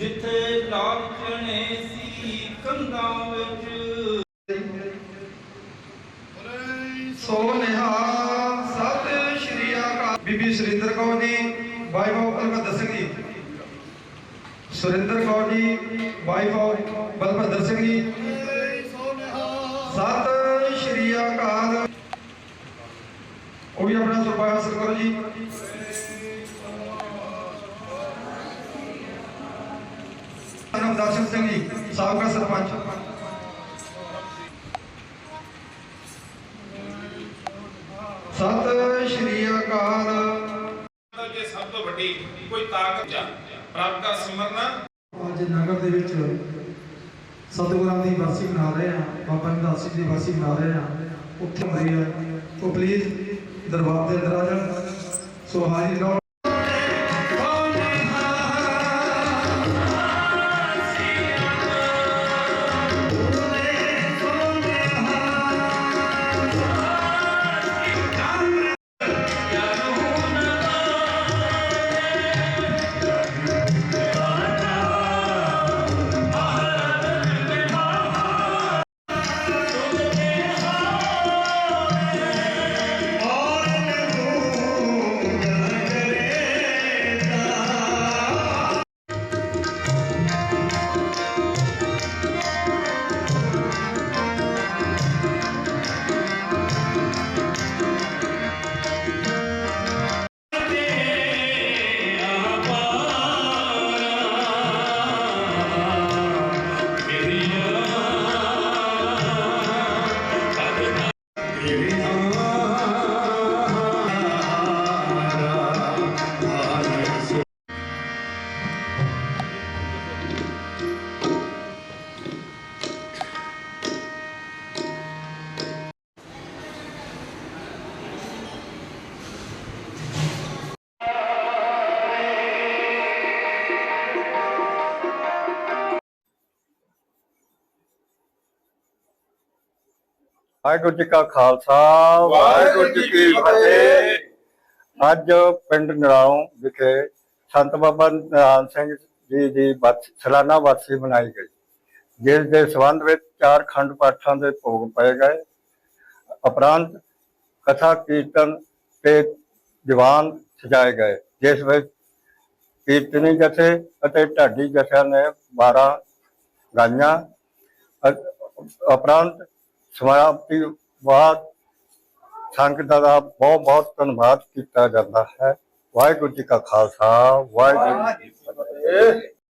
ਜਿੱਥੇ ਲਾਖਣੇ ਸੀ ਕੰਧਾਂ ਵਿੱਚ wife of Balwinder Singh ji Surinder Kaur ji wife of Balwinder Singh ji ਸਤਿ ਸ਼੍ਰੀ ਅਕਾਲ ਉਹ ਵੀ ਆਪਣਾ ਸੁਭਾ ਹਾਸਲ ਕਰੋ ਜੀ ਨਾਮ ਦਰਸ਼ਨ ਸਿੰਘ ਜੀ ਸਾਬਕਾ ਸਰਪੰਚ ਸਤਿ ਸ਼੍ਰੀ ਅਕਾਲ ਮਤਲਬ ਕਿ ਸਭ ਤੋਂ ਵੱਡੀ ਕੋਈ ਤਾਕਤ ਜਾਂ ਰੱਬ ਦਾ ਸਿਮਰਨਾ? ਅੱਜ ਨਗਰ ਦੇ ਵਿੱਚ ਸਤਿਗੁਰਾਂ ਦੀ ਵਰਸੀ ਮਨਾ ਰਹੇ ਆ ਬਾਬਾ ਨਿਦਾਸ ਜੀ ਦੀ ਵਰਸੀ ਮਨਾ ਰਹੇ ਆ ਉੱਥੇ ਹੁੰਦੀ ਹੈ ਉਹ ਪਲੀਜ਼ ਦਰਬਾਰ ਦੇ ਅੰਦਰ ਆ ਜਾਣ। ਸੋ ਹਾਜ਼ਰੀ ਲਾਓ। ਵਾਹਿਗੁਰੂ ਜੀ ਕਾ ਖਾਲਸਾ, ਵਾਹਿਗੁਰੂ ਜੀ ਕੀ ਫਤਿਹ। ਅੱਜ ਪਿੰਡ ਨਰਾਉਂ ਵਿਖੇ ਸੰਤ ਬਾਬਾ ਨਿਹਾਲ ਸਿੰਘ ਜੀ ਦੀ ਬਰਸ ਸਾਲਾਨਾ ਵਰਸੀ ਮਨਾਈ ਗਈ, ਜਿਸ ਦੇ ਸੰਬੰਧ ਵਿੱਚ ਚਾਰ ਖੰਡ ਪਾਠਾਂ ਦੇ ਭੋਗ ਪਏ ਗਏ। ਉਪਰੰਤ ਕਥਾ, ਕੀਰਤਨ ਤੇ ਦੀਵਾਨ ਸਜਾਏ ਗਏ, ਜਿਸ ਵਿੱਚ ਕੀਰਤਨੀ ਜਥੇ ਅਤੇ ਢਾਡੀ ਜਥਿਆਂ ਨੇ 12 ਗਾਈਆਂ। ਅ- ਉਪਰੰਤ ਸਮਾਪਤੀ ਬਾਅਦ ਸੰਗਤਾਂ ਦਾ ਬਹੁਤ ਬਹੁਤ ਧੰਨਵਾਦ ਕੀਤਾ ਜਾਂਦਾ ਹੈ। ਵਾਹਿਗੁਰੂ ਜੀ ਕਾ ਖਾਲਸਾ, ਵਾਹਿਗੁਰੂ ਜੀ ਕੀ ਫਤਿਹ।